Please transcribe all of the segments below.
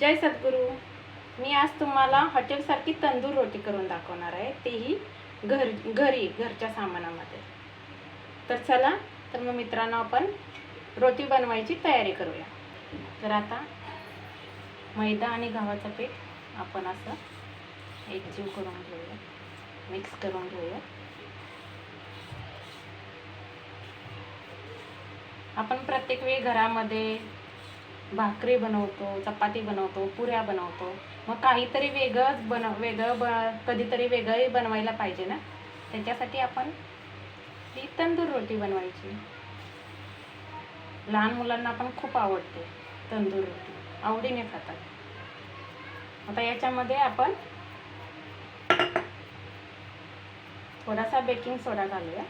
जय सद्गुरू. मी आज तुम्हाला हॉटेलसारखी तंदूर रोटी करून दाखवणार आहे. तेही घर घरी घरच्या सामानामध्ये. तर चला तर मग मित्रांनो आपण रोटी बनवायची तयारी करूया. तर आता मैदा आणि गव्हाचं पीठ आपण असं एकजीव करून घेऊया. मिक्स करून घेऊया. आपण प्रत्येक वेळी घरामध्ये भाकरी बनवतो चपाती बनवतो पुऱ्या बनवतो. मग काहीतरी वेगळंच बन वेगळं ब कधीतरी वेगळंही बनवायला पाहिजे ना? त्याच्यासाठी आपण ती तंदूर रोटी बनवायची. लहान मुलांना पण खूप आवडते तंदूर रोटी. आवडीने खातात. आता याच्यामध्ये आपण थोडासा बेकिंग सोडा घालूया.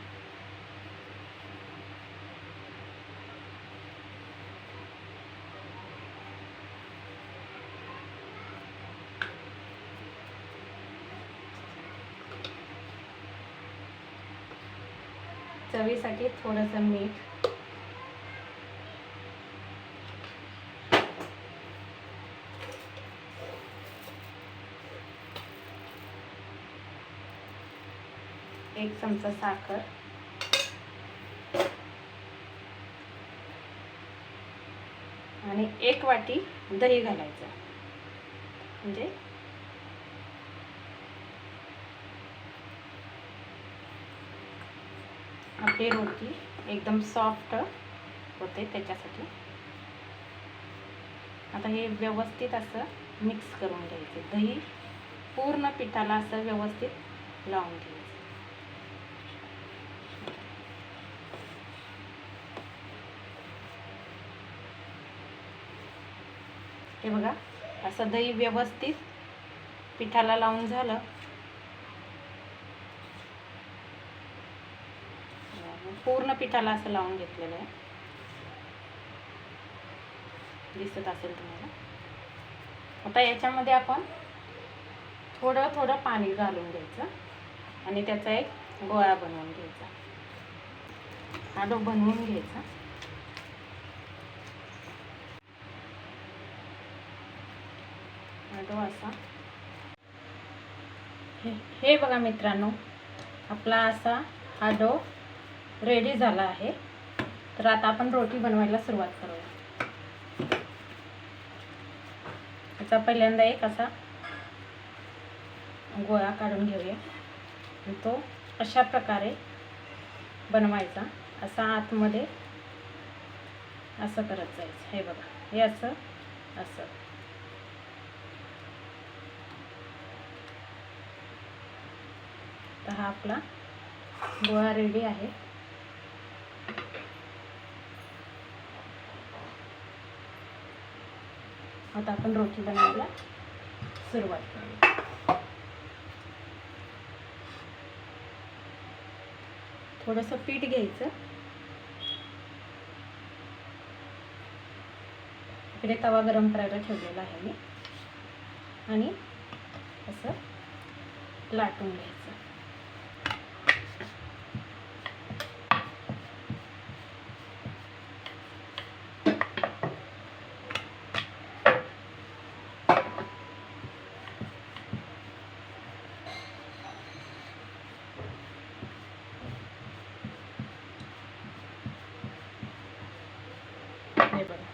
चवीसाठी थोडंसं मीठ. एक चमचा साखर. आणि एक वाटी दही घालायचं. म्हणजे आपली रोटी एकदम सॉफ्ट होते त्याच्यासाठी. आता हे व्यवस्थित असं मिक्स करून घ्यायचे. दही पूर्ण पिठाला असं व्यवस्थित लावून घ्यायचं. हे बघा असं दही व्यवस्थित पिठाला लावून झालं. पूर्ण पिठाला असं लावून घेतलेलं आहे. दिसत असेल तुम्हाला. आता याच्यामध्ये आपण थोडं थोडं पाणी घालून घ्यायचं आणि त्याचा एक गोळा बनवून घ्यायचा. हा डो बनवून घ्यायचा. हा डो असा. हे हे बघा मित्रांनो आपला असा हा डो रेडी झाला आहे. तर आता आपण रोटी बनवायला सुरुवात करूया. याचा पहिल्यांदा एक असा गोळा काढून घेऊया. तो अशा प्रकारे बनवायचा. असा आतमध्ये असं करत जायचं. हे बघा हे असं असं. तर हा आपला गोळा रेडी आहे. आता आपण रोटी बनवायला सुरुवात करूया थोडंसं पीठ घ्यायचं. इकडे तवा गरम करायला ठेवलेला आहे मी. आणि असं लाटून घ्यायचं हे बघा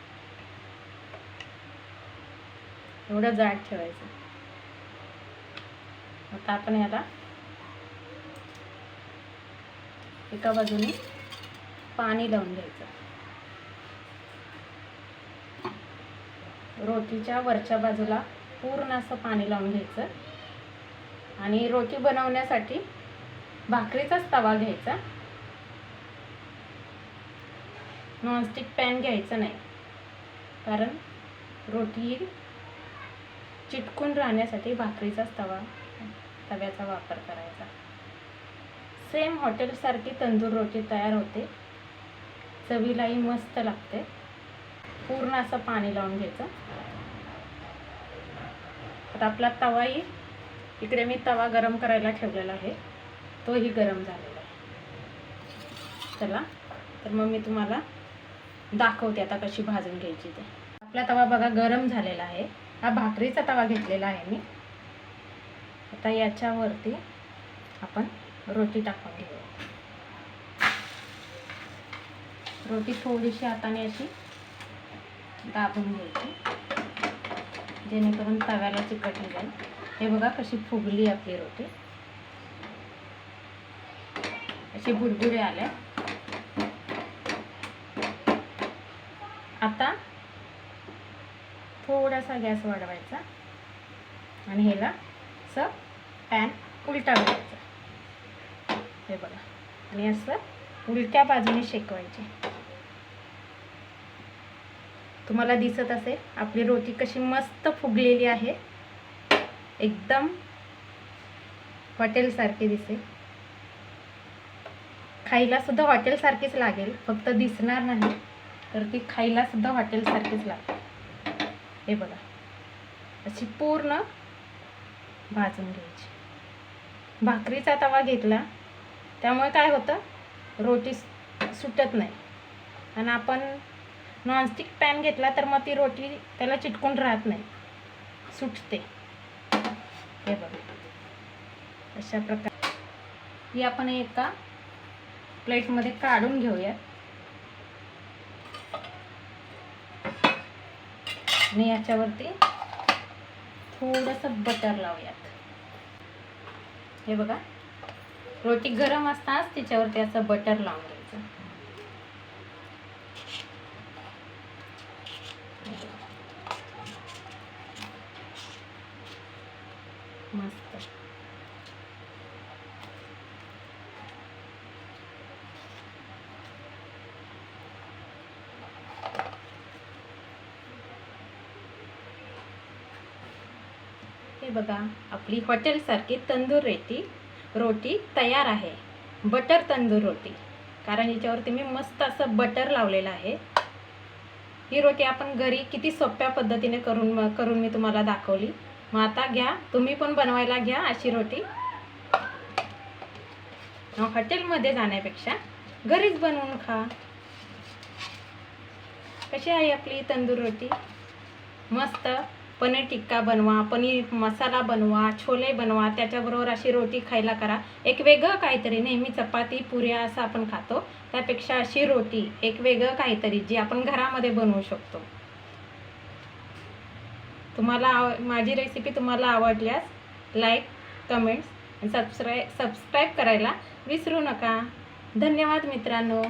एवढं जाड ठेवायचं. आता आपण याला एका बाजूने पाणी लावून घ्यायचं. रोटीच्या वरच्या बाजूला पूर्ण असं पाणी लावून घ्यायचं. आणि रोटी बनवण्यासाठी भाकरीचाच तवा घ्यायचा. नॉनस्टिक पॅन घ्यायचं नाही. कारण रोटी ही चिटकून राहण्यासाठी भाकरीचाच तवा तव्याचा वापर करायचा. सेम हॉटेलसारखी तंदूर रोटी तयार होते. चवीलाही मस्त लागते. पूर्ण असं पाणी लावून घ्यायचं. आता आपला तवाही इकडे मी तवा गरम करायला ठेवलेला आहे. तोही गरम झालेला आहे. चला तर मग मी तुम्हाला दाखवते आता कशी भाजून घ्यायची ते. आपला तवा बघा गरम झालेला आहे. हा भाकरीचा तवा घेतलेला आहे मी. आता याच्यावरती आपण रोटी टाकून घेऊया रोटी थोडीशी हाताने अशी दाबून घ्यायची. जेणेकरून तव्याला चिकटली जाईल. हे बघा कशी फुगली आपली रोटी. अशी बुडबुडे आल्या आता थोडासा गॅस वाढवायचा. आणि ह्याला असं पॅन उलटा करायचा. हे बघा. आणि असं उलट्या बाजूने शेकवायचे. तुम्हाला दिसत असेल आपली रोटी कशी मस्त फुगलेली आहे. एकदम हॉटेलसारखी दिसेल. खायला सुद्धा हॉटेलसारखीच लागेल फक्त दिसणार नाही तर ती खायला सुद्धा हॉटेलसारखीच लागेल हे बघा. अशी पूर्ण भाजून घ्यायची. भाकरीचा तवा घेतला त्यामुळे काय होतं? रोटी सुटत नाही. आणि आपण नॉनस्टिक पॅन घेतला तर मग ती रोटी त्याला चिटकून राहत नाही. सुटते. हे बघा. अशा प्रकारे. ही आपण एका प्लेटमध्ये काढून घेऊयात. आणि याच्यावरती थोडंसं बटर लावूयात. हे बघा. रोटी गरम असताच तिच्यावरती असं बटर लावून घ्यायचं मस्त हे बघा आपली हॉटेलसारखी तंदूर रेटी रोटी तयार आहे. बटर तंदूर रोटी. कारण याच्यावरती मी मस्त असं बटर लावलेलं आहे. ही रोटी आपण घरी किती सोप्या पद्धतीने करून करून मी तुम्हाला दाखवली. मग आता घ्या तुम्ही पण बनवायला घ्या अशी रोटी. हॉटेलमध्ये जाण्यापेक्षा घरीच बनवून खा. कशी आहे आपली तंदूर रोटी? मस्त. पनीर टिक्का बनवा पनीर मसाला बनवा छोले बनवा त्याच्याबरोबर अशी रोटी खायला करा. एक वेगळं काहीतरी नेहमी चपाती पुऱ्या असं आपण खातो. त्यापेक्षा अशी रोटी एक वेगळं काहीतरी जी आपण घरामध्ये बनवू शकतो. तुम्हाला आव माझी रेसिपी तुम्हाला आवडल्यास like comments subscribe subscribe subscribe करायला विसरू नका. धन्यवाद मित्रांनो.